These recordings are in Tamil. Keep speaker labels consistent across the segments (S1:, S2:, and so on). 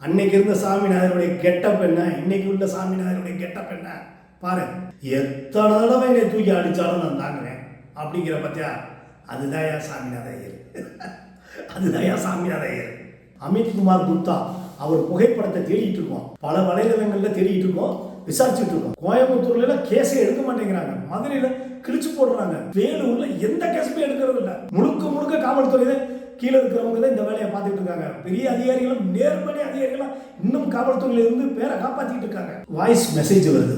S1: அன்னைக்கு இருந்த சாமிநாதனுடைய கெட்டப் என்ன? இன்னைக்கு உள்ள சாமிநாதனுடைய கெட்டப் என்ன? பாரு எத்தனை தடவை என்னை தூக்கி அடித்தாலும் நான் தாங்குவேன். அப்படிங்கிற பத்தியா? அதுதான் ஏன் சாமிநாத ஐயர் அதுதான் ஏன் சாமிநாத ஐயர் அமித்குமார் குப்தா அவர் புகைப்படத்தை தேடிட்டு இருக்கோம். பல வலைதளங்களில் தேடிட்டு இருக்கோம் விசாரிச்சுட்டு இருக்கோம். கோயம்புத்தூர்ல எல்லாம் கேஸே எடுக்க மாட்டேங்கிறாங்க. மதுரையில கிழிச்சு போடுறாங்க. வேலூர்ல எந்த கேஸுமே எடுக்கிறது இல்லை முழுக்க முழுக்க காவல்துறை தான் கீழே இருக்கிறவங்க தான் இந்த வேலையை பார்த்துட்டு இருக்காங்க. பெரிய அதிகாரிகளும் நேர்மறை அதிகாரிகளும் இன்னும் காவல்துறையில இருந்து பேரை காப்பாற்றிக்கிட்டு இருக்காங்க. வாய்ஸ் மெசேஜ் வருது.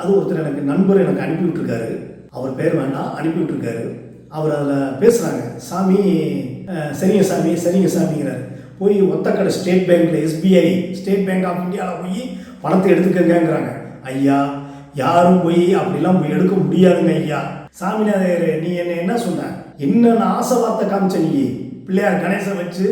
S1: அது ஒருத்தர் எனக்கு நண்பர் எனக்கு அனுப்பி விட்டுருக்காரு. அவர் பேர் வேண்டாம் அனுப்பி விட்டுருக்காரு. அவர் அதில் பேசுகிறாங்க சாமி சரிங்க சாமி சரிங்க சாமிங்கிறார். போய் ஒத்தக்கடை ஸ்டேட் பேங்க்கில் எஸ்பிஐ ஸ்டேட் பேங்க் ஆஃப் இந்தியாவில் போய் பணத்தை எடுத்துக்கங்கிறாங்க ஐயா யாரும் போய் அப்படிலாம் போய் எடுக்க முடியாதுங்க ஐயா. சாமிநாதர் நீ என்ன என்ன சொன்ன? என்னென்ன ஆசை வார்த்தை காமிச்ச நீ பிள்ளையார் கணேசன் வச்சு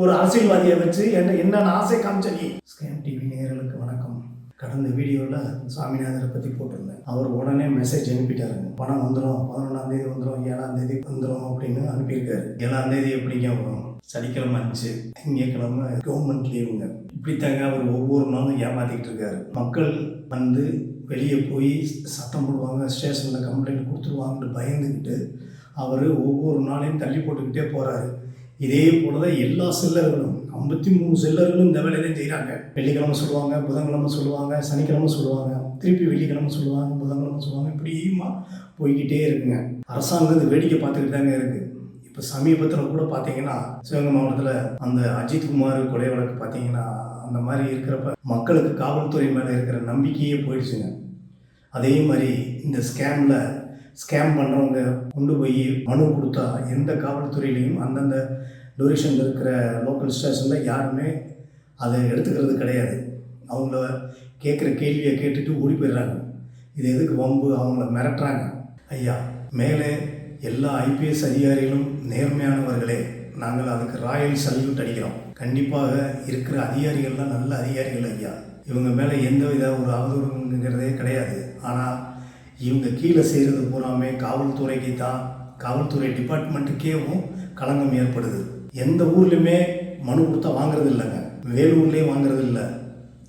S1: ஒரு அரசியல்வாதியை வச்சு என்ன என்னென்ன ஆசை காமிச்ச நீ ஸ்கேம் டிவி நேயர்களுக்கு வணக்கம். கடந்த வீடியோவில் சாமிநாதரை பற்றி போட்டிருந்தேன். அவர் உடனே மெசேஜ் அனுப்பிட்டாருங்க. பணம் வந்துடும் பதினொன்றாம் தேதி வந்துடும் ஏழாம் தேதி வந்துடும் அப்படின்னு அனுப்பியிருக்காரு. ஏழாம் தேதி எப்படிங்க வரும் சனிக்கிழமை இருந்துச்சு திங்கக்கிழமை கவர்மெண்ட் லீவுங்க இப்படித்தாங்க அவர் ஒவ்வொரு நாளும் ஏமாத்திக்கிட்டு இருக்காரு. மக்கள் வந்து வெளியே போய் சத்தம் போடுவாங்க ஸ்டேஷனில் கம்ப்ளைண்ட் கொடுத்துருவாங்கன்னு பயந்துக்கிட்டு அவர் ஒவ்வொரு நாளையும் தள்ளி போட்டுக்கிட்டே போகிறாரு இதே போல தான் எல்லா செல்லர்களும் ஐம்பத்தி மூணு செல்லர்களும் இந்த வேலையை தான் செய்கிறாங்க வெள்ளிக்கிழமை சொல்லுவாங்க புதன்கிழமை சொல்லுவாங்க சனிக்கிழமை சொல்லுவாங்க திருப்பி வெள்ளிக்கிழமை சொல்லுவாங்க புதன்கிழமை சொல்லுவாங்க இப்படியுமா போய்கிட்டே இருக்குங்க. அரசாங்கம் இது வேடிக்கை பார்த்துக்கிட்டு தாங்க இருக்குது இப்போ சமீபத்தில் கூட பார்த்தீங்கன்னா சிவகங்கை மாவட்டத்தில் அந்த அஜித்குமார் கொலை வழக்கு பார்த்தீங்கன்னா அந்த மாதிரி இருக்கிறப்ப மக்களுக்கு காவல்துறை மேலே இருக்கிற நம்பிக்கையே போயிடுச்சுங்க. அதே மாதிரி இந்த ஸ்கேமில் ஸ்கேம் பண்ணுறவங்க கொண்டு போய் மனு கொடுத்தா எந்த காவல்துறையிலையும் அந்தந்த டூரேஷனில் இருக்கிற லோக்கல் ஸ்டேஷனில் யாருமே அதை எடுத்துக்கிறது கிடையாது. அவங்கள கேட்குற கேள்வியை கேட்டுட்டு ஓடி போயிடுறாங்க. இது எதுக்கு வம்பு? அவங்கள மிரட்டுறாங்க. ஐயா மேலே எல்லா ஐபிஎஸ் அதிகாரிகளும் நேர்மையானவர்களே. நாங்கள் அதுக்கு ராயல் சல்யூட் அடிக்கிறோம். கண்டிப்பாக இருக்கிற அதிகாரிகள்லாம் நல்ல அதிகாரிகள் ஐயா. இவங்க மேலே எந்த வித ஒரு அவதூறுங்கிறதே கிடையாது. ஆனால் இவங்க கீழே செய்கிறது பூராமே காவல்துறைக்கு தான். காவல்துறை டிபார்ட்மெண்ட்டுக்கேவும் களங்கம் ஏற்படுது. எந்த ஊர்லேயுமே மனு கொடுத்தா வாங்குறது இல்லைங்க வேலூர்லேயே வாங்குறது இல்லை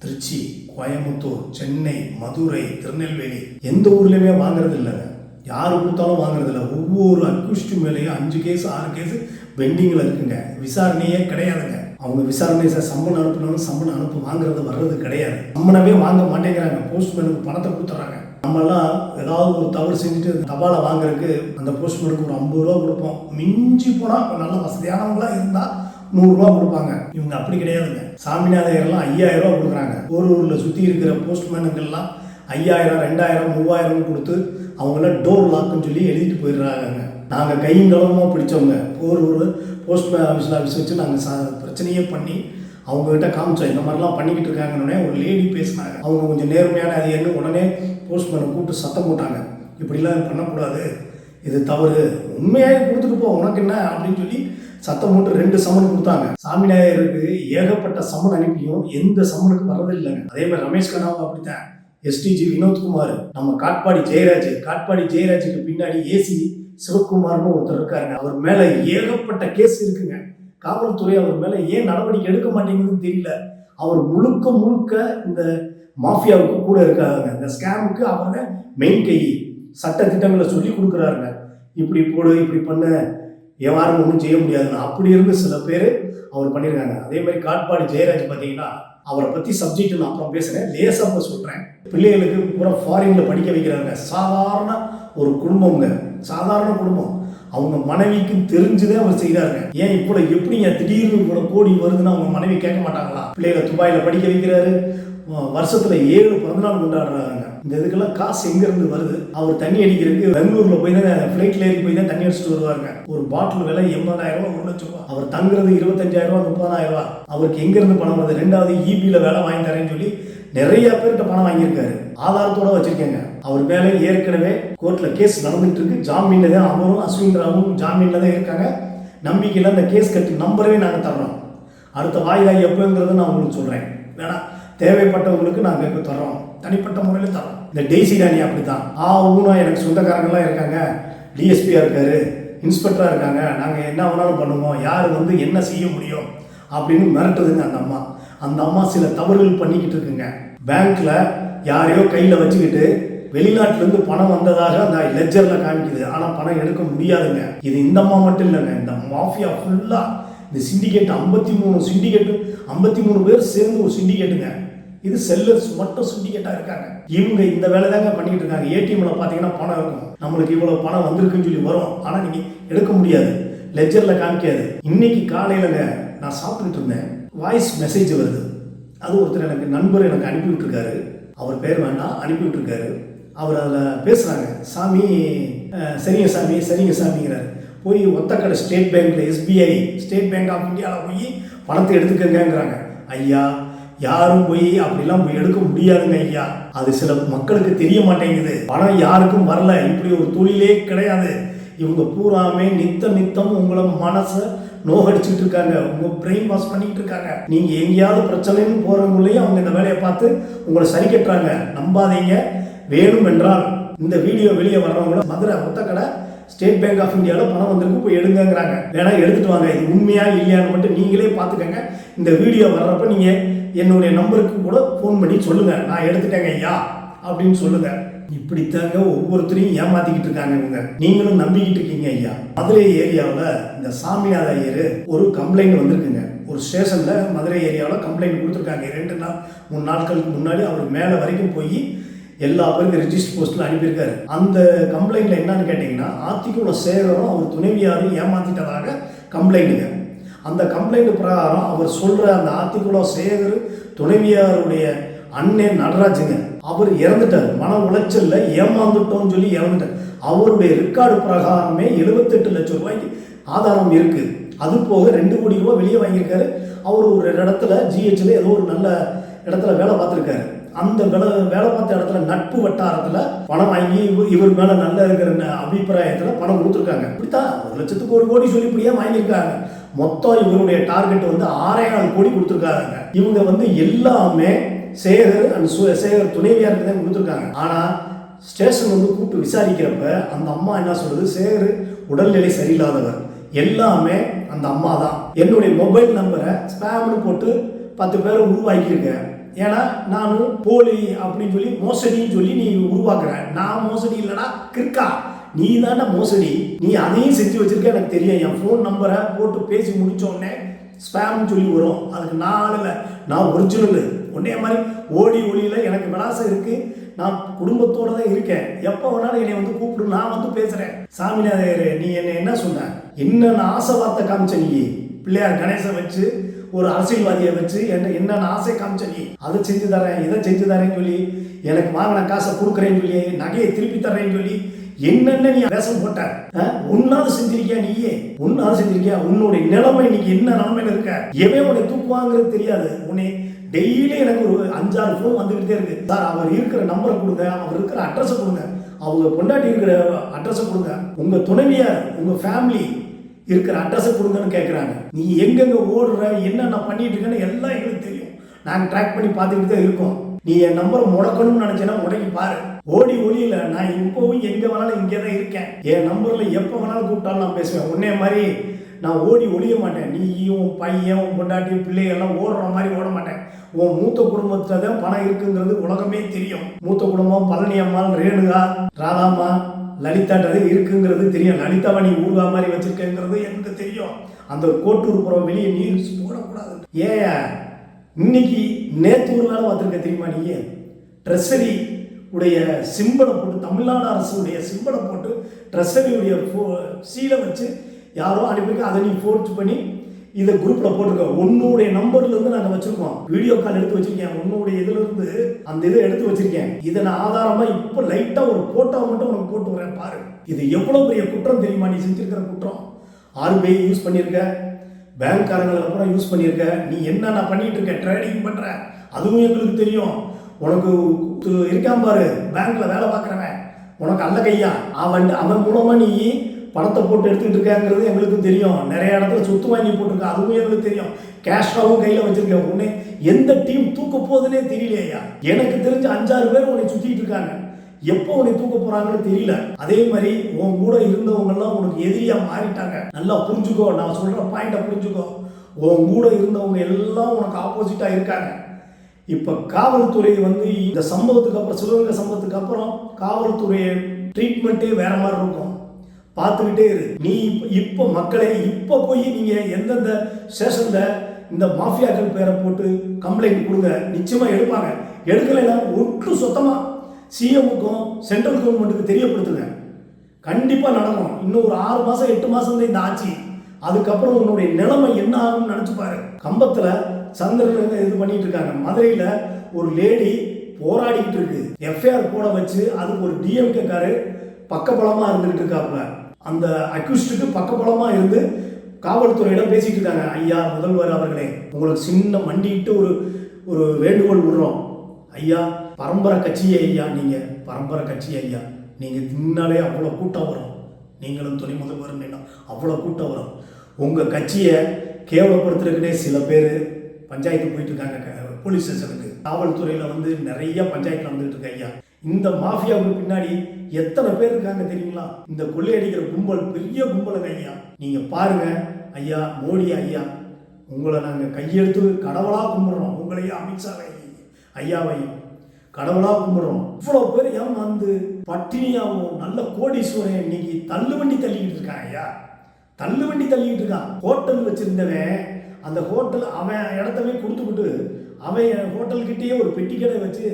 S1: திருச்சி கோயம்புத்தூர் சென்னை மதுரை திருநெல்வேலி எந்த ஊர்லேயுமே வாங்குறது இல்லைங்க யார் கொடுத்தாலும் வாங்குறது இல்லை ஒவ்வொரு அக்யூஸ்ட் மேலேயும் அஞ்சு கேஸ் ஆறு கேஸ் பெண்டிங்கில் இருக்குங்க. விசாரணையே கிடையாதுங்க. அவங்க விசாரணை சார் சம்மன் அனுப்பினாலும் சம்மன் அனுப்பு வாங்குறது வர்றது கிடையாது. சம்மனவே வாங்க மாட்டேங்கிறாங்க. போஸ்ட்மேனுக்கு பணத்தை கொடுத்துட்றாங்க நம்மலாம் ஏதாவது ஒரு தவறு செஞ்சுட்டு தபாலை வாங்குறதுக்கு அந்த போஸ்ட்மேனுக்கு ஒரு ஐம்பது ரூபா கொடுப்போம். மிஞ்சி போனால் நல்ல வசதியானவங்களாம் இருந்தால் நூறுரூவா கொடுப்பாங்க. இவங்க அப்படி கிடையாதுங்க. சாமிநாதையர்லாம் ஐயாயிரம் ரூபா கொடுக்குறாங்க. ஒரு ஊரில் சுற்றி இருக்கிற போஸ்ட்மேனுங்கள்லாம் ஐயாயிரம் ரெண்டாயிரம் மூவாயிரம் கொடுத்து அவங்கள டோர் லாக்குன்னு சொல்லி எழுதிட்டு போயிடுறாங்க நாங்கள் கையங்களமாக பிடிச்சவங்க. ஒரு ஒரு போஸ்ட்மேன் ஆஃபீஸில் ஆஃபீஸ் வச்சு நாங்கள் சா பிரச்சனையே பண்ணி அவங்ககிட்ட காமிச்சோம். இந்த மாதிரிலாம் பண்ணிக்கிட்டு இருக்காங்கன்னு ஒரு லேடி பேசினாங்க. அவங்க கொஞ்சம் நேர்மையான அது என்ன உடனே போஸ்ட்மேனை கூப்பிட்டு சத்தம் போட்டாங்க. இப்படிலாம் பண்ணக்கூடாது. இது தவறு. உண்மையாக கொடுத்துட்டு போ. உனக்கு என்ன? அப்படின்னு சொல்லி சத்தம் போட்டு ரெண்டு சம்மன் கொடுத்தாங்க. சாமிநாயகருக்கு ஏகப்பட்ட சம்மன் அனுப்பியும் எந்த சம்மனுக்கு வர்றதில்லைங்க அதே மாதிரி ரமேஷ் கண்ணாவும் அப்படித்தான். எஸ்டிஜி வினோத்குமார் நம்ம காட்பாடி ஜெயராஜ் காட்பாடி ஜெயராஜுக்கு பின்னாடி ஏசி சிவகுமார்னு ஒருத்தர் இருக்காருங்க. அவர் மேலே ஏகப்பட்ட கேஸ் இருக்குங்க. காவல்துறை அவர் மேலே ஏன் நடவடிக்கை எடுக்க மாட்டேங்குதுன்னு தெரியல. அவர் முழுக்க முழுக்க இந்த மாஃபியாவுக்கு கூட இருக்காங்க இந்த ஸ்கேமுக்கு அவர் தான் மெயின் கை. சட்ட திட்டங்களை சொல்லி கொடுக்குறாருங்க. இப்படி போடு இப்படி பண்ண. யாரும் ஒன்றும் செய்ய முடியாதுன்னு அப்படி இருந்து சில பேர் அவர் பண்ணியிருக்காங்க அதே மாதிரி காட்பாடி ஜெயராஜ் பார்த்தீங்கன்னா அவரை பற்றி சப்ஜெக்ட் நான் அப்புறம் பேசுகிறேன் லேசாக சொல்கிறேன் பிள்ளைகளுக்கு பூரா ஃபாரினில் படிக்க வைக்கிறாங்க. சாதாரண ஒரு குடும்பங்க சாதாரண குடும்பம். அவங்க மனைவிக்கும் தெரிஞ்சுதே அவர் செய்கிறாருங்க ஏன் இப்போ எப்படிங்க திடீர்னு இவ்வளோ கோடி வருதுன்னு அவங்க மனைவி கேட்க மாட்டாங்களா? பிள்ளைகளை துபாயில் படிக்க வைக்கிறாரு. வருஷத்துல ஏழு பிறந்தநாள் கொண்டாடுறாங்க. இந்த இதுக்கெல்லாம் காசு எங்க இருந்து வருது? அவர் தண்ணி அடிக்கிறதுக்கு பெங்களூர்ல போய் தான் பிளைட்ல ஏறி போய் தான் தண்ணி அடிச்சுட்டு வருவாங்க ஒரு பாட்டில் விலை எண்பதாயிரம் ரூபாய் ஒரு லட்சம் ரூபாய் அவர் தங்குறது இருபத்தஞ்சாயிரம் ரூபாய் முப்பதாயிரம் ரூபாய் அவருக்கு எங்க இருந்து பணம் வருது? ரெண்டாவது இபியில வேலை வாங்கி தரேன்னு சொல்லி நிறைய பேர்கிட்ட பணம் வாங்கியிருக்காரு. ஆதாரத்தோட வச்சிருக்கேங்க. அவர் மேலே ஏற்கனவே கோர்ட்ல கேஸ் நடந்துட்டு இருக்கு ஜாமீன்ல தான் அவரும் அஸ்வின் ராவும் ஜாமீன்ல தான் இருக்காங்க. நம்பிக்கையில் அந்த கேஸ் கட்டி நம்பரவே நாங்கள் தர்றோம். அடுத்த வாயிலாக எப்போங்கிறத நான் உங்களுக்கு சொல்கிறேன் வேணா தேவைப்பட்டவங்களுக்கு நாங்கள் இப்போ தரோம் தனிப்பட்ட முறையில் தரோம் இந்த டெய்சி ராணி அப்படி தான் ஆ ஊனா எனக்கு சொந்தக்காரங்களாம் இருக்காங்க. டிஎஸ்பியாக இருக்காரு. இன்ஸ்பெக்டராக இருக்காங்க. நாங்கள் என்ன வேணாலும் பண்ணுவோம். யார் வந்து என்ன செய்ய முடியும் அப்படின்னு மிரட்டுதுங்க அந்த அம்மா. அந்த அம்மா சில தவறுகள் பண்ணிக்கிட்டு இருக்குங்க. பேங்க்கில் யாரையோ கையில் வச்சுக்கிட்டு வெளிநாட்டிலேருந்து பணம் வந்ததாக அந்த லெஜரில் காமிக்குது. ஆனால் பணம் எடுக்க முடியாதுங்க. இது இந்த அம்மா மட்டும் இல்லைங்க. இந்த மாஃபியா ஃபுல்லாக இந்த சிண்டிகேட் ஐம்பத்தி மூணு சிண்டிகேட்டு ஐம்பத்தி மூணு பேர் சேர்ந்து ஒரு சிண்டிகேட்டுங்க இது செல்லர்ஸ் மட்டும் சிண்டிகேட்டா இருக்காங்க. இவங்க இந்த வேலை தாங்க பண்ணிட்டு இருக்காங்க. ஏடிஎம்ல பாத்தீங்கன்னா பணம் இருக்கும். நம்மளுக்கு இவ்வளவு பணம் வந்திருக்குன்னு சொல்லி வரும். ஆனா நீங்க எடுக்க முடியாது. லெஜர்ல காமிக்காது. இன்னைக்கு காலையிலங்க நான் சாப்பிட்டுட்டு இருந்தேன். வாய்ஸ் மெசேஜ் வருது. அது ஒருத்தர் எனக்கு நண்பர் எனக்கு அனுப்பி விட்டுருக்காரு. அவர் பேர் வேண்டாம். அனுப்பி விட்டுருக்காரு. அவர் அதில் பேசுகிறாங்க சாமி சரிங்க சாமி சரிங்க சாமிங்கிறார். போய் ஒத்தக்கடை ஸ்டேட் பேங்க்ல எஸ்பிஐ ஸ்டேட் பேங்க் ஆஃப் இந்தியாவில் போய் பணத்தை எடுத்துக்கங்கிறாங்க ஐயா யாரும் போய் அப்படிலாம் போய் எடுக்க முடியாதுங்க ஐயா. அது சில மக்களுக்கு தெரிய மாட்டேங்குது. பணம் யாருக்கும் வரல. இப்படி ஒரு தொழிலே கிடையாது. இவங்க பூராமே நித்தம் நித்தம் உங்களை மனசை நோகடிச்சுட்டு இருக்காங்க. உங்க பிரெயின் வாஷ் பண்ணிட்டு இருக்காங்க. நீங்க எங்கேயாவது பிரச்சனைன்னு போறவங்களையும் அவங்க இந்த வேலையை பார்த்து உங்களை சரி கட்டுறாங்க. நம்பாதீங்க. வேணும் என்றால் இந்த வீடியோ வெளியே வர்றவங்கள Madurai Othakkadai state bank of இந்தியாவில் பணம் வந்திருக்கு போய் எடுங்கங்கிறாங்க. வேணா எடுத்துட்டு வாங்க. இது உண்மையா இல்லையான்னு மட்டும் நீங்களே பார்த்துக்கங்க. இந்த வீடியோ வர்றப்ப நீங்கள் என்னுடைய நம்பருக்கு கூட ஃபோன் பண்ணி சொல்லுங்க. நான் எடுத்துட்டேங்க ஐயா அப்படின்னு சொல்லுங்க. இப்படித்தாங்க ஒவ்வொருத்தரையும் ஏமாத்திக்கிட்டு இருக்காங்க இவங்க. நீங்களும் நம்பிக்கிட்டு இருக்கீங்க ஐயா. மதுரை ஏரியாவில் இந்த சாமிநாத ஐயர் ஒரு கம்ப்ளைண்ட் வந்திருக்குங்க. ஒரு ஸ்டேஷனில் மதுரை ஏரியாவில் கம்ப்ளைண்ட் கொடுத்துருக்காங்க. ரெண்டு நாள் மூணு நாட்களுக்கு முன்னாடி அவர் மேலே வரைக்கும் போய் எல்லா பேருக்கும் ரிஜிஸ்டர் போஸ்ட்டில் அனுப்பியிருக்காரு. அந்த கம்ப்ளைண்ட்டில் என்னன்னு கேட்டிங்கன்னா ஆத்திக்குள்ள சேகரும் அவர் துணைவியாரும் ஏமாத்திட்டதாக கம்ப்ளைண்ட்டுங்க அந்த கம்ப்ளைண்ட் பிரகாரம் அவர் சொல்ற அந்த ஆத்திக்குளம் சேகர் துணைவியாருடைய அண்ணன் நடராஜுங்க. அவர் இறந்துட்டார். மன உளைச்சல்ல ஏமாந்துட்டோம்னு சொல்லி இறந்துட்டார். அவருடைய ரெக்கார்டு பிரகாரமே 78 லட்சம் ரூபாய்க்கு ஆதாரம் இருக்கு. அது போக ரெண்டு கோடி ரூபாய் வெளியே வாங்கியிருக்காரு. அவர் ஒரு இடத்துல ஜிஹெச்ல ஏதோ ஒரு நல்ல இடத்துல வேலை பார்த்துருக்காரு. அந்த வேலை வேலை பார்த்த இடத்துல நட்பு வட்டாரத்தில் பணம் வாங்கி இவர் மேலே நல்ல இருக்கிற அபிப்பிராயத்தில் பணம் கொடுத்துருக்காங்க. இப்படித்தான் ஒரு லட்சத்துக்கு ஒரு கோடி சொல்லி இப்படியே வாங்கியிருக்காங்க. மொத்தம் இவருடைய டார்கெட் வந்து ஆறாயிரம் கோடி கொடுத்துருக்காங்க. இவங்க வந்து எல்லாமே சேகர் அண்ட் சு- சேகர் துணைவியாருக்கு தான் கொடுத்துருக்காங்க. ஆனால் ஸ்டேஷன் வந்து கூப்பிட்டு விசாரிக்கிறப்ப அந்த அம்மா என்ன சொல்றது சேகர் உடல்நிலை சரியில்லாதவர். எல்லாமே அந்த அம்மா தான். என்னுடைய மொபைல் நம்பரை ஸ்பேம்னு போட்டு பத்து பேரை உருவாக்கியிருக்கேன். ஏன்னா நான் போலி அப்படின்னு சொல்லி மோசடின்னு சொல்லி நீ உருவாக்குற. நான் மோசடி இல்லைனா கிற்கா நீ தானே மோசடி. நீ அதையும் செஞ்சு வச்சிருக்க எனக்கு தெரியும் என் ஃபோன் நம்பரை போட்டு பேசி முடிச்ச ஸ்பேம்னு சொல்லி வரும். அதுக்கு நான் இல்லை. நான் ஒரிஜினல் உடனே மாதிரி ஓடி ஒளியில் எனக்கு விளாசம் இருக்குது நான் குடும்பத்தோடு தான் இருக்கேன். எப்போ வேணாலும் என்னை வந்து கூப்பிடு. நான் வந்து பேசுகிறேன் சாமிநாதர் நீ என்னை என்ன சொன்ன? என்னென்ன ஆசை வார்த்தை காமிச்ச நீ? பிள்ளையார் கணேசன் வச்சு ஒரு அரசியல்வாதியை வச்சு என்ன என்னென்ன ஆசை காமிச்ச நீ? அதை செஞ்சு தரேன் இதை செஞ்சு தரேன்னு சொல்லி எனக்கு வாங்கின காசை கொடுக்குறேன்னு சொல்லி நகையை திருப்பி தரேன்னு சொல்லி என்னென்ன நீ வேஷம் போட்ட உன்னால செஞ்சிருக்கியா நீயே? ஒன்னாவது செஞ்சிருக்கியா? உன்னுடைய நிலைமை இன்னைக்கு என்ன? நிலைமையில இருக்க. எவன் உன்னை தூக்குவாங்கிறது தெரியாது. உன்னை டெய்லி எனக்கு ஒரு அஞ்சாறு ஃபோன் வந்துகிட்டே இருக்கு. சார் அவர் இருக்கிற நம்பரை கொடுங்க. அவர் இருக்கிற அட்ரஸை கொடுங்க. அவங்க பொண்டாட்டி இருக்கிற அட்ரஸை கொடுங்க. உங்க துணைவியார் உங்க ஃபேமிலி இருக்கிற அட்ரஸை கொடுங்கன்னு கேட்குறாங்க நீ எங்கெங்க ஓடுற என்னென்ன பண்ணிட்டு இருக்கேன்னு எல்லாம் எங்களுக்கு தெரியும். நாங்கள் ட்ராக் பண்ணி பார்த்துக்கிட்டு தான் இருக்கோம். நீ என் நம்பரை முடக்கணும்னு நினைச்சேன்னா முடக்கி பாரு. ஓடி ஒளியில நான் இப்போவும் எங்க வேணாலும் இங்கே தான் இருக்கேன். என் நம்பர்ல எப்போ வேணாலும் கூப்பிட்டாலும் நான் பேசுவேன். உன்னே மாதிரி நான் ஓடி ஒழிய மாட்டேன். நீயும் பையன் உன் பொண்டாட்டி பிள்ளைங்க எல்லாம் ஓடுற மாதிரி ஓட மாட்டேன். உன் மூத்த குடும்பத்தில் தான் பணம் இருக்குங்கிறது உலகமே தெரியும். மூத்த குடும்பம் பழனி அம்மாள் ரேணுகா ராதாமா லலிதாட்டது இருக்குங்கிறது தெரியும். லலிதாவை நீ ஊர்கா மாதிரி வச்சிருக்கேங்கிறது எனக்கு தெரியும். அந்த கோட்டூர் புறம் வெளியே நீர் போடக்கூடாது. ஏன்? இன்னைக்கு நேற்று ஒரு வேலை பார்த்துருக்க தெரியுமா நீங்க? ட்ரெஸ்ஸரி உடைய சிம்பளை போட்டு தமிழ்நாடு அரசுடைய சிம்பளை போட்டு ட்ரெஸ்ஸரியுடைய சீலை வச்சு யாரோ அனுப்பியிருக்க அதை நீ ஃபோர்ஸ் பண்ணி இதை குரூப்பில் போட்டிருக்க. உன்னுடைய நம்பர்ல இருந்து நாங்கள் வச்சிருக்கோம். வீடியோ கால் எடுத்து வச்சிருக்கேன். உன்னுடைய இதுல இருந்து அந்த இதை எடுத்து வச்சிருக்கேன். இதை நான் ஆதாரமா இப்போ லைட்டா ஒரு போட்டோ மட்டும் உனக்கு போட்டு வரேன் பாரு. இது எவ்வளவு பெரிய குற்றம் தெரியுமா நீ செஞ்சிருக்கிற குற்றம்? ஆர்பிஐ யூஸ் பண்ணியிருக்க. பேங்க்காரங்களை அப்புறம் யூஸ் பண்ணியிருக்க. நீ என்னென்ன பண்ணிகிட்டு இருக்க ட்ரேடிங் பண்ணுற அதுவும் எங்களுக்கு தெரியும். உனக்கு இருக்கான் பாரு. பேங்க்கில் வேலை பார்க்குறவன். உனக்கு அல்ல கையா? அவன் அவன் மூலமாக நீ பணத்தை போட்டு எடுத்துக்கிட்டு இருக்காங்கிறது எங்களுக்கு தெரியும். நிறைய இடத்துல சொத்து வாங்கி போட்டிருக்க. அதுவும் எங்களுக்கு தெரியும். கேஷாவும் கையில் வச்சுருக்கேன் உன்னே எந்த டீம் தூக்க போகுதுன்னே தெரியலையா எனக்கு தெரிஞ்ச அஞ்சாறு பேர் உன்னை சுற்றிட்டு இருக்காங்க. எப்போ உன்னை தூக்க போறாங்கன்னு தெரியல. அதே மாதிரி உன் கூட இருந்தவங்க எல்லாம் உனக்கு எதிரியா மாறிட்டாங்க. நல்லா புரிஞ்சுக்கோ நான் சொல்ற பாயிண்ட புரிஞ்சுக்கோ. உன் கூட இருந்தவங்க எல்லாம் உனக்கு ஆப்போசிட்டாக இருக்காங்க. இப்போ காவல்துறை வந்து இந்த சம்பவத்துக்கு அப்புறம் சிவகங்கை சம்பவத்துக்கு அப்புறம் காவல்துறை ட்ரீட்மெண்ட்டே வேற மாதிரி இருக்கும். பார்த்துக்கிட்டே இரு. நீ இப்போ மக்களை இப்போ போய் நீங்கள் எந்தெந்த ஸ்டேஷனில் இந்த மாஃபியாக்கள் பேரை போட்டு கம்ப்ளைண்ட் கொடுங்க. நிச்சயமாக எடுப்பாங்க. எடுக்கலைன்னா ஒட்டு சுத்தமாக சிஎம்முக்கும் சென்ட்ரல் கவர்மெண்ட்டுக்கு தெரியப்படுத்துங்க. கண்டிப்பாக நடக்கும். இன்னும் ஒரு ஆறு மாதம் எட்டு மாதம் தான் இந்த ஆட்சி. அதுக்கப்புறம் உன்னுடைய நிலைமை என்ன ஆகும்னு நினச்சி பாரு. கம்பத்தில் சந்திரன் இது பண்ணிட்டு இருக்காங்க. மதுரையில் ஒரு லேடி போராடிக்கிட்டு இருக்கு. எஃப்ஐஆர் போட வச்சு அதுக்கு ஒரு டிஎம்கேக்காரு பக்கபலமாக இருந்துகிட்டு இருக்காப்புல. அந்த அக்யூஸ்டுக்கு பக்கபலமாக இருந்து காவல்துறையிடம் பேசிட்டு இருக்காங்க. ஐயா முதல்வர் அவர்களே உங்களுக்கு சின்ன மண்டிட்டு ஒரு ஒரு வேண்டுகோள் விடுறோம். ஐயா பரம்பரை கட்சி ஐயா நீங்கள் பரம்பரை கட்சி ஐயா. நீங்கள் தின்னாலே அவ்வளோ கூட்டம் வரும். நீங்களும் துணை முதல்வர் அவ்வளோ கூட்டம் வரும். உங்கள் கட்சியை கேவலப்படுத்துறதுக்குனே சில பேர் பஞ்சாயத்து போயிட்டு இருக்காங்க க- போலீஸ் ஸ்டேஷனுக்கு. காவல்துறையில் வந்து நிறைய பஞ்சாயத்தில் வந்துட்டு இருக்கு ஐயா. இந்த மாஃபியாவுக்கு பின்னாடி எத்தனை பேர் இருக்காங்க தெரியுங்களா? இந்த கொள்ளையடிக்கிற கும்பல் பெரிய கும்பலுங்க ஐயா. நீங்கள் பாருங்க ஐயா மோடி ஐயா. உங்களை நாங்கள் கையெழுத்து கடவுளாக கும்பிட்றோம். உங்களையும் அமித்ஷாவை ஐயாவையும் கடவுளாக கும்பிடுறோம். இவ்வளோ பேர் ஏமாந்து பட்டினியாகவும் நல்ல கோடீஸ்வரன் இன்னைக்கு தள்ளுவண்டி தள்ளிக்கிட்டு இருக்கான் ஐயா. தள்ளு வண்டி தள்ளிக்கிட்டு இருக்கான். ஹோட்டல் வச்சுருந்தவன் அந்த ஹோட்டல் அவன் இடத்தவே கொடுத்துக்கிட்டு அவன் ஹோட்டல்கிட்டயே ஒரு பெட்டி கடை வச்சு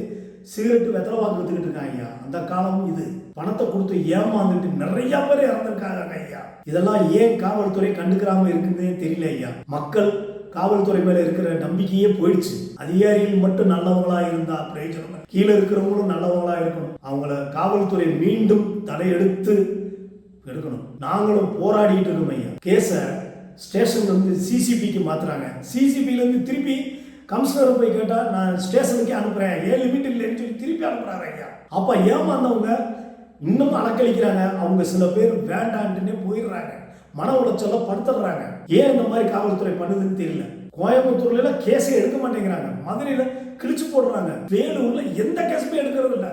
S1: சிகரெட்டு வெத்தலை வாக்கு வித்துக்கிட்டு இருக்கான் ஐயா. அந்த காலமும் இது. பணத்தை கொடுத்து ஏமாந்துட்டு நிறைய பேர் இறந்துருக்காங்க ஐயா. இதெல்லாம் ஏன் காவல்துறை கண்டுக்கிறாம இருக்குன்னே தெரியல ஐயா. மக்கள் காவல்துறை மேல இருக்கிற நம்பிக்கையே போயிடுச்சு. அதிகாரிகள் மட்டும் நல்லவங்களா இருந்தா பிரயோஜனம் கீழே இருக்கிறவங்களும் நல்லவங்களா இருக்கணும். அவங்கள காவல்துறை மீண்டும் தலையெடுத்து எடுக்கணும். நாங்களும் போராடிட்டு இருக்கோம் ஐயா. கேஸை ஸ்டேஷன்ல இருந்து சிசிபிக்கு மாத்துறாங்க. சிசிபில இருந்து திருப்பி கமிஷனர் போய் கேட்டா நான் ஸ்டேஷனுக்கே அனுப்புறேன். ஏழு லிமிட் இல்லைன்னு சொல்லி திருப்பி அனுப்புறாரு ஐயா. அப்ப ஏமாந்தவங்க இன்னும் அலக்களிக்கிறாங்க அவங்க சில பேர் வேண்டான்ட்டுனே போயிடுறாங்க. மன உளைச்சல படுத்துடுறாங்க. ஏன் இந்த மாதிரி காவல்துறை பண்ணுதுன்னு தெரியல. கோயம்புத்தூர்ல எல்லாம் கேஸே எடுக்க மாட்டேங்கிறாங்க. மதுரையில கிழிச்சு போடுறாங்க. வேலூர்ல எந்த கேஸுமே எடுக்கிறது இல்லை.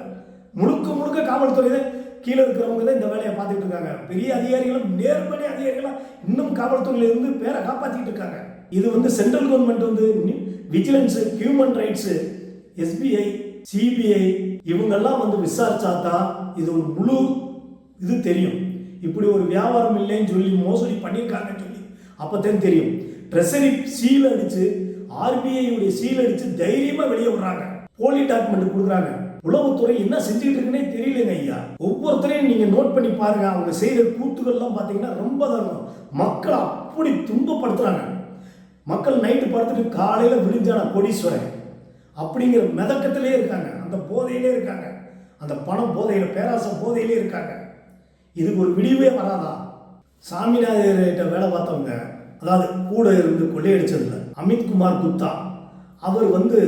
S1: முழுக்க முழுக்க காவல்துறை தான் கீழே இருக்கிறவங்க தான் இந்த வேலையை பார்த்துட்டு இருக்காங்க. பெரிய அதிகாரிகளும் நேர்மறை அதிகாரிகளும் இன்னும் காவல்துறையில இருந்து பேரை காப்பாத்திட்டு இருக்காங்க. இது வந்து சென்ட்ரல் கவர்மெண்ட் வந்து vigilance human rights SBI CBI இவங்கெல்லாம் வந்து விசாரிச்சா தான் இது ஒரு முழு இது தெரியும். இப்படி ஒரு வியாபாரம் இல்லைன்னு சொல்லி மோசடி பண்ணியிருக்காங்கன்னு சொல்லி அப்போதான் தெரியும். ட்ரெஸரி சீல் அடிச்சு ஆர்பிஐயுடைய சீல் அடிச்சு தைரியமா வெளியே விடுறாங்க போலி டாக்குமெண்ட் கொடுக்குறாங்க. உளவுத்துறை என்ன செஞ்சுட்டு இருக்குன்னே தெரியலங்க ஐயா. ஒவ்வொருத்தரையும் நீங்க நோட் பண்ணி பாருங்க. அவங்க செய்கிற கூத்துக்கள்லாம் பார்த்தீங்கன்னா ரொம்ப தரணும் மக்களை அப்படி துன்பப்படுத்துறாங்க. மக்கள் நைட்டு படுத்துட்டு காலையில் விழிஞ்சான கோடீஸ்வரன். அப்படிங்கிற மிதக்கத்திலே இருக்காங்க. அந்த போதையிலே இருக்காங்க. அந்த பணம் போதையில் பேராசை போதையிலே இருக்காங்க. இதுக்கு ஒரு விடிவே வராதா? சாமிநாதர்கிட்ட வேலை பார்த்தவங்க அதாவது கூட இருந்து கொள்ளையடிச்சதில் அமித்குமார் குப்தா அவர் வந்து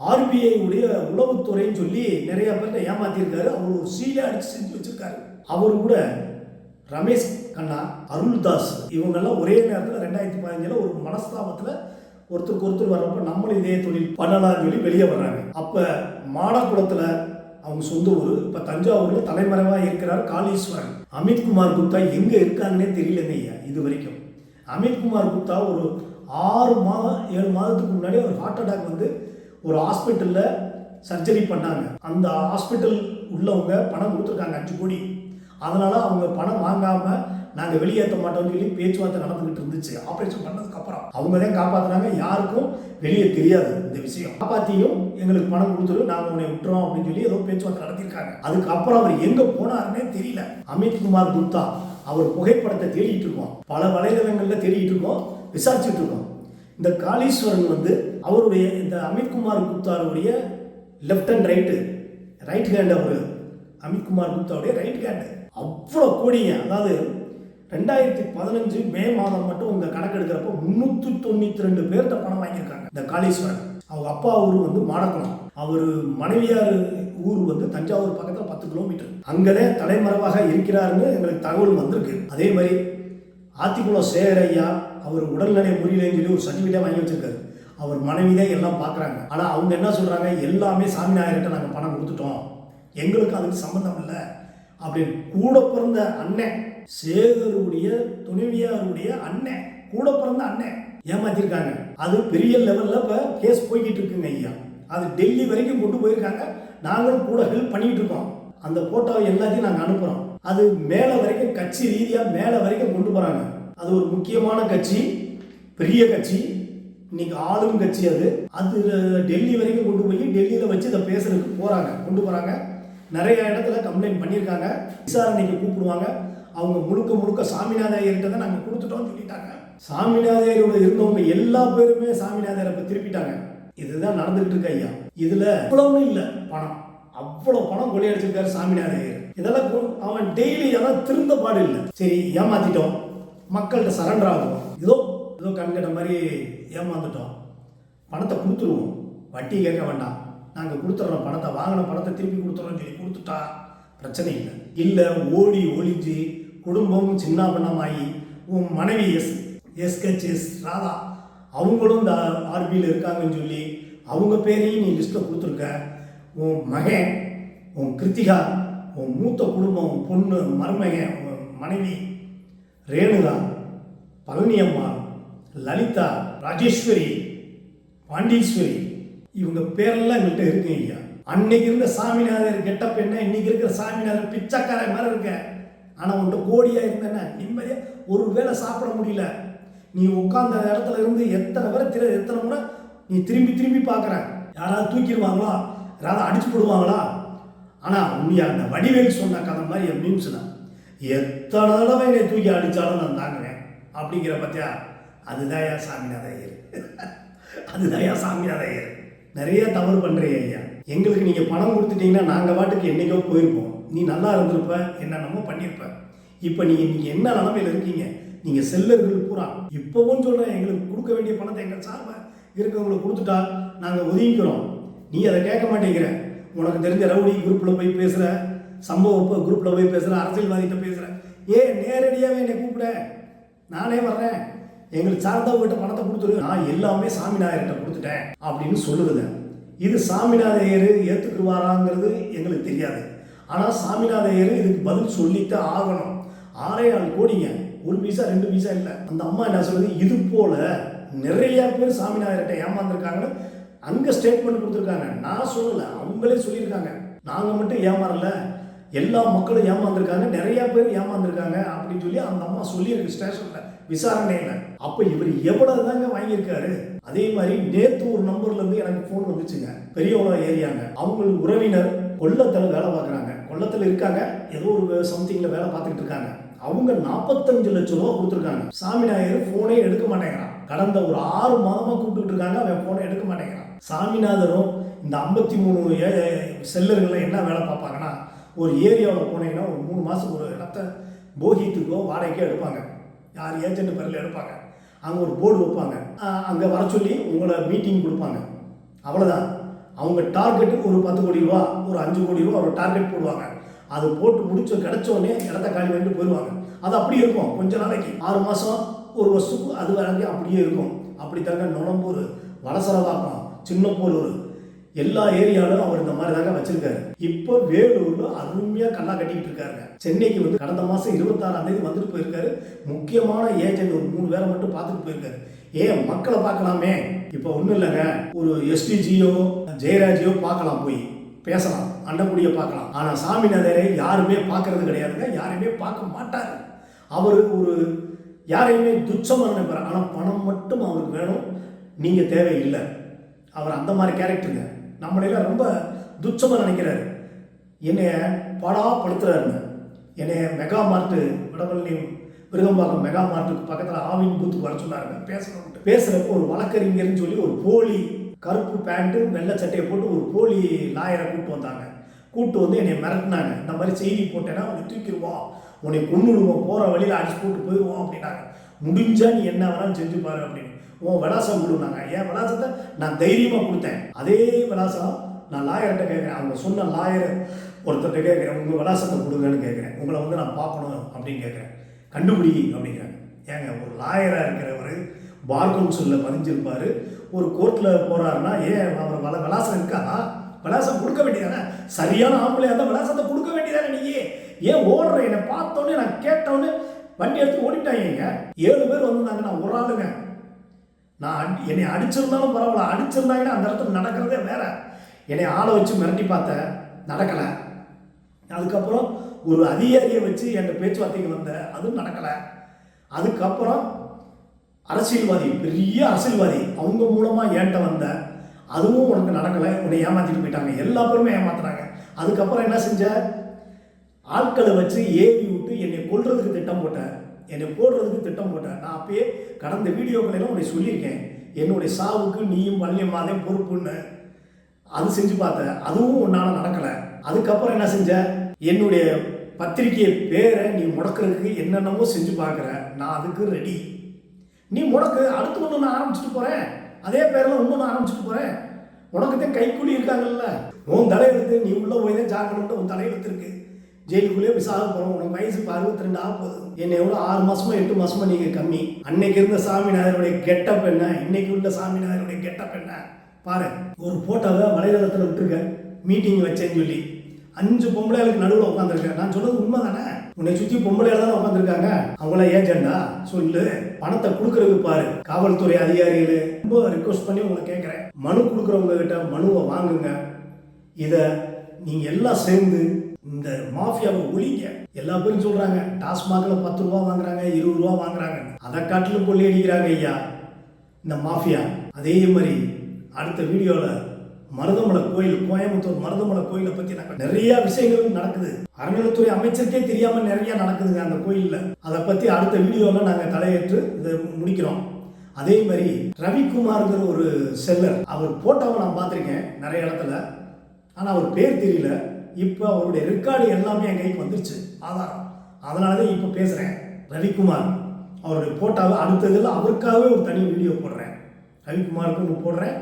S1: ஆர்பிஐ உடைய உளவுத்துறைன்னு சொல்லி நிறைய பேர்கிட்ட ஏமாத்திருக்காரு. அவர் ஒரு சீலை அடிச்சு செஞ்சு வச்சிருக்காரு. அவர் கூட ரமேஷ் கண்ணா அருள்தாஸ் இவங்கெல்லாம் ஒரே நேரத்தில் ரெண்டாயிரத்தி பதினஞ்சில் ஒரு மனஸ்தாபத்தில் ஒருத்தருக்கு ஒருத்தர் வர்றப்ப நம்மளும் இதே தொழில் பண்ணலாம்னு சொல்லி வெளியே வர்றாங்க. அப்போ மாடக்குளத்தில் அவங்க சொந்த ஊர். இப்போ தஞ்சாவூரில் தலைமறைவாக இருக்கிறார் காளீஸ்வரன். அமித்குமார் குப்தா எங்கே இருக்காங்கன்னே தெரியலங்க ஐயா இது வரைக்கும். அமித்குமார் குப்தா ஒரு ஆறு மாதம் ஏழு மாதத்துக்கு முன்னாடி ஒரு ஹார்ட் அட்டாக் வந்து ஒரு ஹாஸ்பிட்டலில் சர்ஜரி பண்ணாங்க. அந்த ஹாஸ்பிட்டல் உள்ளவங்க பணம் கொடுத்துருக்காங்க அஞ்சு கோடி. அதனால் அவங்க பணம் வாங்காமல் நாங்கள் வெளியேற்ற மாட்டோம்னு சொல்லி பேச்சுவார்த்தை நடந்துகிட்டு இருந்துச்சு. ஆப்ரேஷன் பண்ணதுக்கு அப்புறம் அவங்க தான் காப்பாத்துனாங்க. யாருக்கும் வெளியே தெரியாது இந்த விஷயம். காப்பாத்தியும் எங்களுக்கு பணம் கொடுத்துரு நாங்கள் உன்னை விட்டுறோம் அப்படின்னு சொல்லி ஏதோ பேச்சுவார்த்தை நடத்திருக்காங்க அதுக்கப்புறம் அவர் எங்க போனாருன்னே தெரியல. அமித்குமார் குப்தா அவர் புகைப்படத்தை தேடிட்டு இருக்கோம். பல வலைதளங்களில் தேடிட்டு இருக்கோம் விசாரிச்சுட்டு இருக்கோம். இந்த காளீஸ்வரன் வந்து அவருடைய இந்த Amitkumar குப்தாருடைய left and right right hand அவர். அமித்குமார் குப்தாவுடைய ரைட் ஹேண்டு அவ்வளோ கோடிங்க. அதாவது ரெண்டாயிரத்தி பதினஞ்சு மே மாதம் மட்டும் உங்க கணக்கெடுக்கிறப்போ முந்நூற்றி தொண்ணூற்றி ரெண்டு பேர்த்த பணம் வாங்கியிருக்காங்க. இந்த காளீஸ்வரன். அவங்க அப்பா ஊர் வந்து மாடக்குளம். அவர் மனைவியார் ஊர் வந்து தஞ்சாவூர் பக்கத்தில் பத்து கிலோமீட்டர். அங்கதே தலைமறைவாக இருக்கிறாருன்னு எங்களுக்கு தகவல் வந்திருக்கு. அதே மாதிரி ஆத்திக்குளம் சேரையா அவர் உடல்நிலை முறியலைன்னு சொல்லி ஒரு சர்டிஃபிகேட்டே வாங்கி வச்சிருக்காரு. அவர் மனைவி தான் எல்லாம் பார்க்குறாங்க ஆனால் அவங்க என்ன சொல்கிறாங்க எல்லாமே சாமிநாயர்கிட்ட நாங்கள் பணம் கொடுத்துட்டோம். எங்களுக்கு அதுக்கு சம்மந்தம் இல்லை. அப்படின்னு கூட பிறந்த அண்ணன் சேகருடைய துணைவியாருடைய அண்ணன் கூட பிறந்த அண்ணன் ஏமாத்திருக்காங்க. அது பெரிய லெவலில் இப்போ கேஸ் போய்கிட்டு இருக்குங்க ஐயா. அது டெல்லி வரைக்கும் கொண்டு போயிருக்காங்க. நாங்களும் கூட ஹெல்ப் பண்ணிட்டு இருக்கோம். அந்த போட்டோவை எல்லாத்தையும் நாங்கள் அனுப்புகிறோம் அது மேலே வரைக்கும் கட்சி ரீதியாக மேலே வரைக்கும் கொண்டு போகிறாங்க அது ஒரு முக்கியமான கட்சி பெரிய கட்சி. இன்னைக்கு ஆளும் கட்சி அது. அது டெல்லி வரைக்கும் கொண்டு போய் டெல்லியில் வச்சு இதை பேசுறதுக்கு போகிறாங்க கொண்டு போகிறாங்க நிறைய இடத்துல கம்ப்ளைண்ட் பண்ணியிருக்காங்க. விசாரணைக்கு கூப்பிடுவாங்க. அவங்க முழுக்க முழுக்க சாமிநாத ஐயர்கிட்ட தான் நாங்கள் கொடுத்துட்டோம்னு சொல்லிட்டாங்க. சாமிநாதாயரோட இருந்தவங்க எல்லா பேருமே சாமிநாதரை இப்போ திருப்பிட்டாங்க. இதுதான் நடந்துகிட்டு இருக்கு ஐயா. இதுல அவ்வளவு இல்லை பணம். அவ்வளவு பணம் கொள்ளையடிச்சிருக்காரு சாமிநாதாயர் இதெல்லாம் அவன் டெய்லி அதான் திருந்த பாடு இல்லை. சரி ஏமாத்திட்டோம். மக்கள்கிட்ட சரண்டர் ஆகும். ஏதோ ஏதோ கண்கட்ட மாதிரி ஏமாந்துட்டோம். பணத்தை கொடுத்துருவோம். வட்டி கேட்க வேண்டாம். நாங்கள் கொடுத்துட்றோம் பணத்தை வாங்கின பணத்தை திருப்பி கொடுத்துறோம்னு சொல்லி கொடுத்துட்டா பிரச்சனை இல்லை. இல்லை ஓடி ஒளிஞ்சு குடும்பம் சின்ன உன் மனைவி எஸ் எஸ்கெச் எஸ் ராதா அவங்களும் இந்த ஆர்பியில் இருக்காங்கன்னு சொல்லி அவங்க பேரையும் நீ லிஸ்ட்டில் கொடுத்துருக்க. உன் மகன் உன் கிருத்திகா உன் மூத்த குடும்பம் உன் பொண்ணு மருமகன் உன் மனைவி ரேணுகா பழனியம்மா லலிதா ராஜேஸ்வரி பாண்டீஸ்வரி இவங்க பேரெல்லாம் எங்கள்கிட்ட இருக்குங்க ஐயா. அன்னைக்கு இருந்த சாமிநாதர் கெட்டப் என்ன? இன்னைக்கு இருக்கிற சாமிநாதர் பிச்சைக்காரன் மாதிரி இருக்க. ஆனால் உன்கிட்ட கோடியாக இருந்தேன்னா நிம்மதியாக ஒரு வேளை சாப்பிட முடியல. நீ உட்காந்த இடத்துல இருந்து எத்தனை பேரை திரு எத்தனை முறை நீ திரும்பி திரும்பி பார்க்குற? யாராவது தூக்கிடுவாங்களா? யாராவது அடிச்சு போடுவாங்களா? ஆனால் உண்மையாக அந்த வடிவேல் சொன்ன கதை மாதிரி என் மீம்ஸ் தான் எத்தனை தடவை என்னை தூக்கி அடித்தாலும் நான் தாங்குவேன். அப்படிங்கிற பற்றியா அதுதான் ஏன் சாமிநாத ஐயர் அதுதான் ஏன் சாமிநாத ஐயர் நிறைய தவறு பண்ணுறீங்க ஐயா. எங்களுக்கு நீங்கள் பணம் கொடுத்துட்டீங்கன்னா நாங்கள் பாட்டுக்கு என்னைக்கோ போயிருப்போம். நீ நல்லா இருந்திருப்ப என்னென்னமோ பண்ணியிருப்ப இப்போ நீங்கள் நீங்கள் என்ன நிலமையில் இருக்கீங்க? நீங்கள் செல்லர்கள் பூரா. இப்போவும் சொல்கிறேன் எங்களுக்கு கொடுக்க வேண்டிய பணத்தை எங்கள் சார்பாக இருக்கிறவங்களை கொடுத்துட்டா நாங்கள் ஒதுங்கிக்கிறோம். நீ அதை கேட்க மாட்டேங்கிற. உனக்கு தெரிஞ்ச ரவுடி குரூப்பில் போய் பேசுகிற சம்பவ குரூப்பில் போய் பேசுகிற அரசியல்வாதிகிட்ட பேசுகிற ஏன் நேரடியாகவே என்னை கூப்பிட? நானே வர்றேன். எங்களுக்கு சார்ந்தவங்ககிட்ட பணத்தை கொடுத்துரு. நான் எல்லாமே சாமிநாதர்கிட்ட கொடுத்துட்டேன் அப்படின்னு சொல்லுதுங்க. இது சாமிநாதையர் ஏற்றுக்குருவாராங்கிறது எங்களுக்கு தெரியாது. ஆனால் சாமிநாதையர் இதுக்கு பதில் சொல்லித்தான் ஆகணும். ஆறே ஆள் கோடிங்க. ஒரு பைசா ரெண்டு பைசா இல்லை. அந்த அம்மா என்ன சொல்லுது? இது போல நிறைய பேர் சாமிநாதர்கிட்ட ஏமாந்துருக்காங்கன்னு அங்கே ஸ்டேட்மெண்ட் கொடுத்துருக்காங்க. நான் சொல்லலை அவங்களே சொல்லியிருக்காங்க. நாங்கள் மட்டும் ஏமாறல. எல்லா மக்களும் ஏமாந்துருக்காங்க. நிறைய பேர் ஏமாந்துருக்காங்க அப்படின்னு சொல்லி அந்த அம்மா சொல்லியிருக்கு ஸ்டேஷனில் விசாரணையில். அப்போ இவர் எவ்வளவு தாங்க வாங்கியிருக்காரு? அதே மாதிரி நேத்து ஒரு நம்பர்ல இருந்து எனக்கு ஃபோன் வந்துச்சுங்க. பெரியவங்க ஏரியாங்க. அவங்களுக்கு உறவினர் கொல்லத்தில் வேலை பார்க்குறாங்க. வெள்ளத்தில் இருக்காங்க. ஏதோ ஒரு சம்திங்கில் வேலை பார்த்துக்கிட்டு இருக்காங்க. அவங்க நாற்பத்தஞ்சு லட்சம் ரூபா கொடுத்துருக்காங்க. சாமிநாயகர் ஃபோனே எடுக்க மாட்டேங்கிறான். கடந்த ஒரு ஆறு மாதமா கூப்பிட்டுட்டு இருக்காங்க. அவன் ஃபோனை எடுக்க மாட்டேங்கிறான். சாமிநாதரும் இந்த ஐம்பத்தி மூணு செல்லர்கள் என்ன வேலை பார்ப்பாங்கன்னா ஒரு ஏரியாவில் போனீங்கன்னா ஒரு மூணு மாதம் ஒரு இடத்த போகித்துக்கோ வாடகைக்கோ எடுப்பாங்க. யார் ஏஜென்ட் பேரில் எடுப்பாங்க. அங்கே ஒரு போர்டு வைப்பாங்க. அங்கே வர சொல்லி உங்களை மீட்டிங் கொடுப்பாங்க. அவ்வளோதான் அவங்க டார்கெட்டு ஒரு பத்து கோடி ரூபா ஒரு அஞ்சு கோடி ரூபா ஒரு டார்கெட் போடுவாங்க. அது போட்டு முடிச்ச கிடைச்ச உடனே இடத்த காலி பண்ணிட்டு போயிடுவாங்க அது அப்படியே இருக்கும் கொஞ்ச நாளைக்கு. ஆறு மாதம் ஒரு வருஷத்துக்கு அது வரைக்கும் அப்படியே இருக்கும். அப்படி தாங்க நுழம்பூர் வளசரவாக்கம் சின்னப்போலூர் எல்லா ஏரியாலும் அவர் இந்த மாதிரி தாங்க வச்சிருக்காரு. இப்போ வேலூர்ல அருமையா கல்லா கட்டிக்கிட்டு இருக்காருங்க. சென்னைக்கு வந்து கடந்த மாசம் இருபத்தாறாம் தேதி வந்துட்டு போயிருக்காரு. முக்கியமான ஏஜென்ட் ஒரு மூணு பேரை மட்டும் பார்த்துட்டு போயிருக்காரு. ஏன் மக்களை பார்க்கலாமே? இப்போ ஒன்றும் இல்லைங்க. ஒரு எஸ்டிஜியோ ஜெயராஜியோ பார்க்கலாம் போய். பேசலாம். அண்டக்குடியை பார்க்கலாம். ஆனால் சாமிநாதரை யாருமே பார்க்கறது கிடையாதுங்க. யாரையுமே பார்க்க மாட்டாரு. அவர் ஒரு யாரையுமே துச்சமாக நினைப்பார் ஆனால் பணம் மட்டும் அவருக்கு வேணும். நீங்கள் தேவையில்லை. அவர் அந்த மாதிரி கேரக்டருங்க நம்மளையெல்லாம் ரொம்ப துச்சமாக நினைக்கிறாரு. என்னைய படா படுத்துறாருங்க. என்னைய mega mart Vadapalani Virugambakkam mega மார்ட்டுக்கு பக்கத்தில் ஆவின் பூத்துக்கு வர சொன்னாருங்க. பேசணும்ட்டு பேசுகிறப்போ ஒரு வழக்கறிஞர்னு சொல்லி ஒரு போலி கருப்பு பேண்ட்டு வெள்ளை சட்டையை போட்டு ஒரு போலி லாயரை கூப்பிட்டு வந்தாங்க. கூப்பிட்டு வந்து என்னை மிரட்டினாங்க. இந்த மாதிரி செய்தி போட்டேன்னா உன்னை தூக்கிடுவோம் உன்னை கொண்டுடுவோம் போகிற வழியில் அடிச்சு போட்டு போயிடுவோம் அப்படின்னாங்க. முடிஞ்சா நீ என்ன வேணாலும் செஞ்சு பாரு அப்படின்னு. உன் விலாசம் கொடுனாங்க என் விலாசத்தை நான் தைரியமாக கொடுத்தேன். அதே விலாசம் நான் லாயர்கிட்ட கேட்குறேன். அவங்க சொன்ன லாயர் ஒருத்தர்கிட்ட கேட்குறேன் உங்கள் விலாசத்தை கொடுங்கன்னு கேட்குறேன். உங்களை வந்து நான் பார்க்கணும் அப்படின்னு கேட்குறேன். கண்டுபிடி அப்படிங்கிறாங்க. ஏங்க ஒரு லாயராக இருக்கிறவர் பார் கவுன்சிலில் பதிஞ்சிருப்பார். ஒரு கோர்ட்டில் போகிறாருன்னா ஏன் அவர் வள விலாசம் இருக்காதா? விலாசம் கொடுக்க வேண்டியதானே? சரியான ஆம்பளை அந்த விலாசத்தை கொடுக்க வேண்டியதானே நீ ஏன் ஓடுற என்னை பார்த்தோன்னே நான் கேட்டோன்னே வண்டி எடுத்து ஓடிட்டாங்க ஏழு பேர் வந்திருந்தாங்க நான் ஒரு ஆளுங்க நான் என்னை அடிச்சிருந்தாலும் பரவாயில்ல அடிச்சிருந்தாங்கன்னா அந்த இடத்துல நடக்கிறதே வேற. என்னை ஆளை வச்சு மிரட்டி பார்த்தேன் நடக்கலை. அதுக்கப்புறம் ஒரு அதிகாரியை வச்சு என்கிட்ட பேச்சுவார்த்தைக்கு வந்தேன் அதுவும் நடக்கலை. அதுக்கப்புறம் அரசியல்வாதி பெரிய அரசியல்வாதி அவங்க மூலமாக என்கிட்ட வந்த அதுவும் உனக்கு நடக்கலை உன்னை ஏமாற்றிட்டு போயிட்டாங்க. எல்லா பேருமே ஏமாத்துறாங்க. அதுக்கப்புறம் என்ன செஞ்ச? ஆட்களை வச்சு ஏவி விட்டு என்னை கொள்றதுக்கு திட்டம் போட்டேன் என்னை போடுறதுக்கு திட்டம் போட்டேன் நான் அப்பயே கடந்த வீடியோக்களெல்லாம் உன்னை சொல்லியிருக்கேன். என்னுடைய சாவுக்கு நீயும் வள்ளியம்மாதே பொறுப்புன்னு. அது செஞ்சு பார்த்தேன். அதுவும் உன்னால் நடக்கலை. அதுக்கப்புறம் என்ன செஞ்ச? என்னுடைய பத்திரிகையை பேரை நீ முடக்கிறதுக்கு என்னென்னமோ செஞ்சு பார்க்குற. நான் அதுக்கு ரெடி நீ முடக்கு. அடுத்து ஒன்று நான் ஆரம்பிச்சுட்டு போகிறேன் அதே பேரில் இன்னொன்று ஆரம்பிச்சுட்டு போகிறேன் உனக்கு தான் கைக்கூலி இருக்காங்கல்ல. உன் தலையெழுத்து நீ உள்ளே போய் தான் ஜாக்கிரண்டு உன் தலையெழுத்து இருக்குது ஜெயிலுக்குள்ளே போய் சாக போகிறோம் உனக்கு வயசு இப்போ அறுபத்தி ரெண்டு ஆக போகுது என்னை எவ்வளோ? ஆறு மாதமோ எட்டு மாதமோ நீங்கள் கம்மி. அன்னைக்கு இருந்த சாமிநாதருடைய கெட்டப் என்ன? இன்னைக்கு உள்ள சாமிநாதருடைய கெட்டப் என்ன? பாரு ஒரு போட்டோவை வலைதளத்தில் விட்டுருக்க. மீட்டிங் வச்சேன்னு சொல்லி. அஞ்சு பொம்பளைகளுக்கு நடுவில் உட்காந்துருக்கேன் நான் சொன்னது உண்மை தானே உன்னை சுற்றி பொம்பளையில தானே உட்காந்துருக்காங்க? அவங்கள ஏஜெண்டா? சொல்லு. பணத்தை கொடுக்கறதுக்கு பாரு. காவல்துறை அதிகாரிகள். ரொம்ப ரிக்வஸ்ட் பண்ணி உங்களை கேட்குறேன். மனு கொடுக்குறவங்க கிட்ட மனுவை வாங்குங்க. இதை நீங்கள் எல்லாம் சேர்ந்து இந்த மாஃபியாவை ஒழிங்க. எல்லா பேரும் சொல்றாங்க டாஸ்மாக்ல பத்து ரூபா வாங்குறாங்க இருபது ரூபா வாங்குறாங்க. அதை காட்டிலும் கொள்ளையடிக்கிறாங்க ஐயா. இந்த மாஃபியா. அதே மாதிரி அடுத்த வீடியோவில் மருதமலை கோயில் கோயம்புத்தூர் மருதமலை கோயிலை பற்றி நாங்கள் நிறைய விஷயங்கள் நடக்குது. அறநிலைத்துறை அமைச்சருக்கே தெரியாமல் நிறைய நடக்குதுங்க அந்த கோயிலில். அதை பற்றி அடுத்த வீடியோவில் நாங்கள் தலையேற்று இதை முடிக்கிறோம். அதே மாதிரி ரவிக்குமார்ங்கிற ஒரு செல்லர் அவர் போட்டோவை நான் பார்த்துருக்கேன் நிறைய இடத்துல. ஆனால் அவர் பேர் தெரியல. இப்போ அவருடைய ரெக்கார்டு எல்லாமே என் கைக்கு வந்துருச்சு. ஆதாரம். அதனால தான் இப்போ பேசுகிறேன் ரவிக்குமார். அவருடைய போட்டாவை அடுத்ததில் அவருக்காகவே ஒரு தனி வீடியோ போடுறேன். ரவிக்குமாருக்கு ஒன்று போடுறேன்.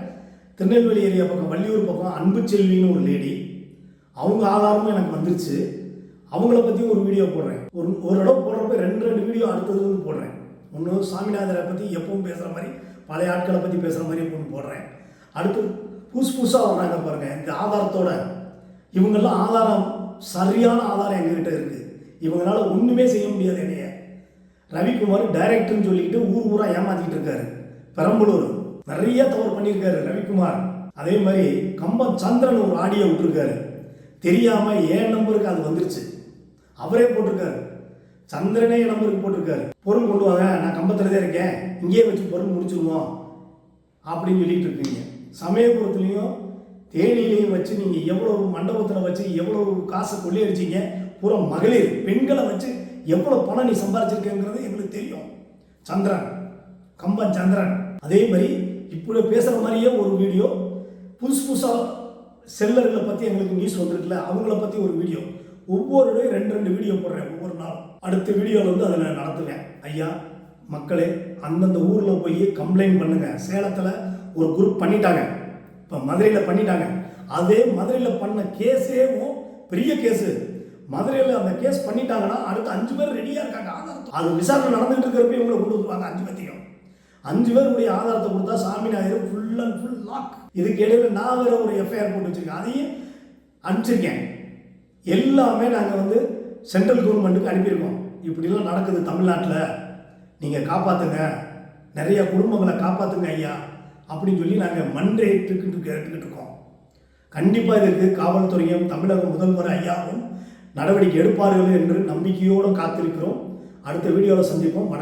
S1: திருநெல்வேலி ஏரியா பக்கம் வள்ளியூர் பக்கம் அன்பு செல்வின்னு ஒரு லேடி அவங்க ஆதாரமும் எனக்கு வந்துருச்சு. அவங்கள பற்றியும் ஒரு வீடியோ போடுறேன். ஒரு ஒரு இடம் போடுறப்ப ரெண்டு ரெண்டு வீடியோ அடுத்ததுலேருந்து போடுறேன். ஒன்று சாமிநாதரை பற்றி எப்பவும் பேசுகிற மாதிரி பழைய ஆட்களை பற்றி பேசுகிற மாதிரி ஒன்று போடுறேன். அடுத்து புதுசு புதுசாக வர்றாங்க பாருங்கள் இந்த ஆதாரத்தோட இவங்கெல்லாம் ஆதாரம் சரியான ஆதாரம் எங்ககிட்ட இருக்குது இவங்களால ஒன்றுமே செய்ய முடியாது என்னைய. ரவிக்குமார் டைரக்டர்னு சொல்லிக்கிட்டு ஊர் ஊராக ஏமாத்திட்டு இருக்காரு. பெரம்பலூர். நிறைய தவறு பண்ணியிருக்காரு ரவிக்குமார். அதே மாதிரி கம்பம் சந்திரன் ஒரு ஆடியோ விட்டுருக்காரு. தெரியாமல் ஏன் நம்பருக்கு அது வந்துருச்சு? அவரே போட்டிருக்காரு. சந்திரனே என் நம்பருக்கு போட்டிருக்காரு. பொருள் கொண்டு வாங்க நான் கம்பத்தில் தான் இருக்கேன். இங்கேயே வச்சு பொருள் முடிச்சிருவோம். அப்படின்னு சொல்லிட்டு இருக்கீங்க. சமயபுரத்துலேயும் தேனிலையும் வச்சு நீங்கள் எவ்வளோ மண்டபத்தில் வச்சு எவ்வளோ காசை கொள்ளையடிச்சீங்க? பூரா மகளிர் பெண்களை வச்சு எவ்வளோ பணம் நீ சம்பாதிச்சிருக்கேங்கிறது எங்களுக்கு தெரியும். சந்திரன் கம்பன் சந்திரன். அதே மாதிரி இப்படி பேசுகிற மாதிரியே ஒரு வீடியோ புதுசு புதுசாக செல்லர்களை பற்றி எங்களுக்கு நியூஸ் வந்திருக்குல்ல அவங்கள பற்றி ஒரு வீடியோ. ஒவ்வொரு இடையும் ரெண்டு ரெண்டு வீடியோ போடுறேன் ஒவ்வொரு நாளும். அடுத்த வீடியோவில் வந்து அதில் நடத்துவேன். ஐயா மக்களே அந்தந்த ஊரில் போய் கம்ப்ளைண்ட் பண்ணுங்கள் சேலத்தில் ஒரு குரூப் பண்ணிட்டாங்க. இப்போ மதுரையில் பண்ணிட்டாங்க. அதே மதுரையில் பண்ண கேஸேவும் பெரிய கேஸு. மதுரையில் அந்த கேஸ் பண்ணிட்டாங்கன்னா அடுத்து அஞ்சு பேர் ரெடியாக இருக்காங்க. ஆதாரம் அது விசாரணை நடந்துகிட்டு இருக்கிறப்ப இவங்களை கொண்டு வந்துருவாங்க அஞ்சு பேர்த்தையும். அஞ்சு பேருடைய ஆதாரத்தை கொடுத்தா சாமி Nair full and full lock இதுக்கு இடையில நான் வேற ஒரு எஃப்ஐஆர் போட்டு வச்சிருக்கேன். அதையும் அனுப்பிச்சிருக்கேன். எல்லாமே நாங்கள் வந்து சென்ட்ரல் கவர்மெண்ட்டுக்கு அனுப்பியிருக்கோம். இப்படிலாம் நடக்குது தமிழ்நாட்டில். நீங்கள் காப்பாற்றுங்க நிறைய குடும்பங்களை காப்பாற்றுங்க ஐயா. அப்படின்னு சொல்லி நாங்கள் மன்றேற்றுக்கிட்டு கேட்டுக்கிட்டு இருக்கோம் கண்டிப்பாக இதற்கு காவல்துறையும் தமிழக முதல்வர் ஐயாவும் நடவடிக்கை எடுப்பார்கள் என்று நம்பிக்கையோடு காத்திருக்கிறோம். அடுத்த வீடியோவில் சந்திப்போம். வணக்கம்.